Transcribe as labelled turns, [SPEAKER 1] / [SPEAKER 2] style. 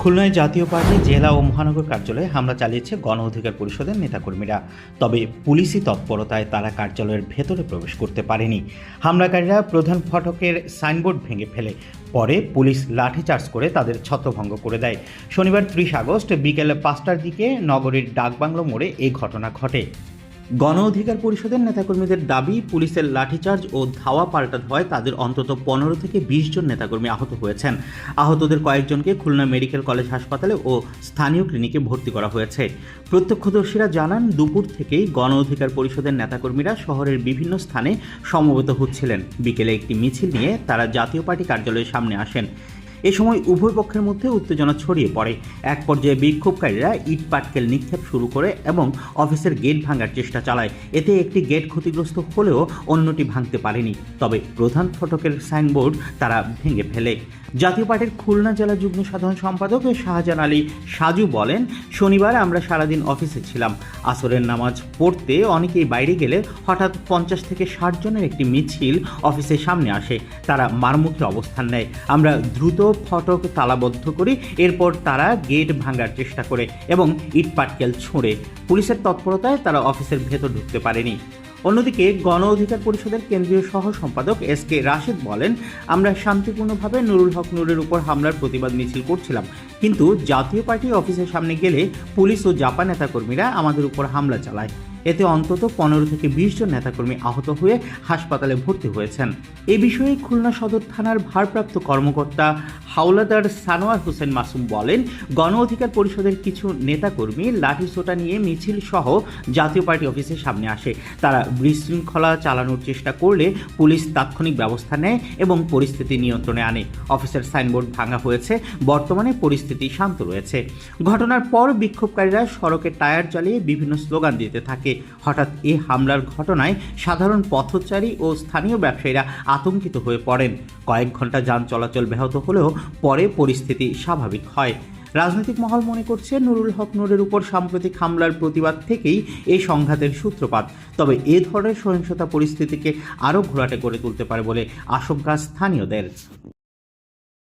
[SPEAKER 1] খুলনায় জাতীয় পার্টি, জেলা ও মহানগর কার্যালয়ে হামলা চালিয়েছে গণ অধিকার পরিষদের নেতাকর্মীরা। তবে পুলিশি তৎপরতায় তারা কার্যালয়ের ভেতরে প্রবেশ করতে পারেনি। হামলাকারীরা প্রধান ফটকের সাইনবোর্ড ভেঙে ফেলে। পরে পুলিশ লাঠিচার্জ করে তাদের ছত্রভঙ্গ করে দেয়। শনিবার ত্রিশ আগস্ট বিকেল পাঁচটার দিকে নগরীর ডাকবাংলো মোড়ে এই ঘটনা ঘটে। গণ অধিকার পরিষদের নেতাকর্মীদের দাবি, পুলিশের লাঠিচার্জ ও ধাওয়া পাল্টা হয় তাদের অন্তত পনেরো থেকে বিশ জন নেতাকর্মী আহত হয়েছেন। আহতদের কয়েকজনকে খুলনা মেডিকেল কলেজ হাসপাতালে ও স্থানীয় ক্লিনিকে ভর্তি করা হয়েছে। প্রত্যক্ষদর্শীরা জানান, দুপুর থেকেই গণ অধিকার পরিষদের নেতাকর্মীরা শহরের বিভিন্ন স্থানে সমবেত হচ্ছিলেন। বিকেলে একটি মিছিল নিয়ে তারা জাতীয় পার্টি কার্যালয়ের সামনে আসেন। এ সময় উভয় পক্ষের মধ্যে উত্তেজনা ছড়িয়ে পড়ে। এক পর্যায়ে বিক্ষোভকারীরা ইট পাটকেল নিক্ষেপ শুরু করে এবং অফিসের গেট ভাঙার চেষ্টা চালায়। এতে একটি গেট ক্ষতিগ্রস্ত হলেও অন্যটি ভাঙতে পারেনি। তবে প্রধান ফটকের সাইনবোর্ড তারা ভেঙে ফেলে। জাতীয় পার্টির খুলনা জেলা যুগ্ম সাধারণ সম্পাদক শাহজাহান আলী সাজু বলেন, শনিবার আমরা সারাদিন অফিসে ছিলাম। আসরের নামাজ পড়তে অনেকেই বাইরে গেলে হঠাৎ পঞ্চাশ থেকে ষাট জনের একটি মিছিল অফিসের সামনে আসে। তারা মারমুখী অবস্থান নেয়। আমরা দ্রুত ফটক তালাবদ্ধ করি, এরপর তারা গেট ভাঙার চেষ্টা করে এবং ইট পাটকেল ছোঁড়ে। পুলিশের তৎপরতায় তারা অফিসের ভেতর ঢুকতে পারেনি। অন্যদিকে গণ অধিকার পরিষদের কেন্দ্রীয় সহ সম্পাদক এস কে রাশেদ বলেন, আমরা শান্তিপূর্ণভাবে নুরুল হক নুরের উপর হামলার প্রতিবাদ মিছিল করছিলাম। কিন্তু জাতীয় পার্টি অফিসের সামনে গেলে পুলিশ ও জাপা নেতাকর্মীরা আমাদের উপর হামলা চালায়। এতে অন্তত পনেরো থেকে বিশ জন নেতাকর্মী আহত হয়ে হাসপাতালে ভর্তি হয়েছেন। এ বিষয়ে খুলনা সদর থানার ভারপ্রাপ্ত কর্মকর্তা হাওলাদার সানোয়ার হোসেন মাসুম বলেন, গণ অধিকার পরিষদের কিছু নেতাকর্মী লাঠিসোঁটা নিয়ে মিছিল সহ জাতীয় পার্টি অফিসের সামনে আসে। তারা বিশৃঙ্খলা চালানোর চেষ্টা করলে পুলিশ তাৎক্ষণিক ব্যবস্থা নেয় এবং পরিস্থিতি নিয়ন্ত্রণে আনে। অফিসের সাইনবোর্ড ভাঙা হয়েছে, বর্তমানে পরিস্থিতি শান্ত রয়েছে। ঘটনার পর বিক্ষোভকারীরা সড়কে টায়ার চালিয়ে বিভিন্ন স্লোগান দিতে থাকে। হঠাৎ এ হামলার ঘটনায় সাধারণ পথচারী ও স্থানীয় ব্যবসায়ীরা আতঙ্কিত হয়ে পড়েন। কয়েক ঘণ্টা যান চলাচল ব্যাহত হলেও পরে পরিস্থিতি স্বাভাবিক হয়। রাজনৈতিক মহল মনে করছে, নুরুল হক নুরের উপর সাম্প্রতিক হামলার প্রতিবাদ থেকেই এই সংঘাতের সূত্রপাত। তবে এ ধরনের সহিংসতা পরিস্থিতিকে আরও ঘোরাটে করে তুলতে পারে বলে আশঙ্কা স্থানীয়দের।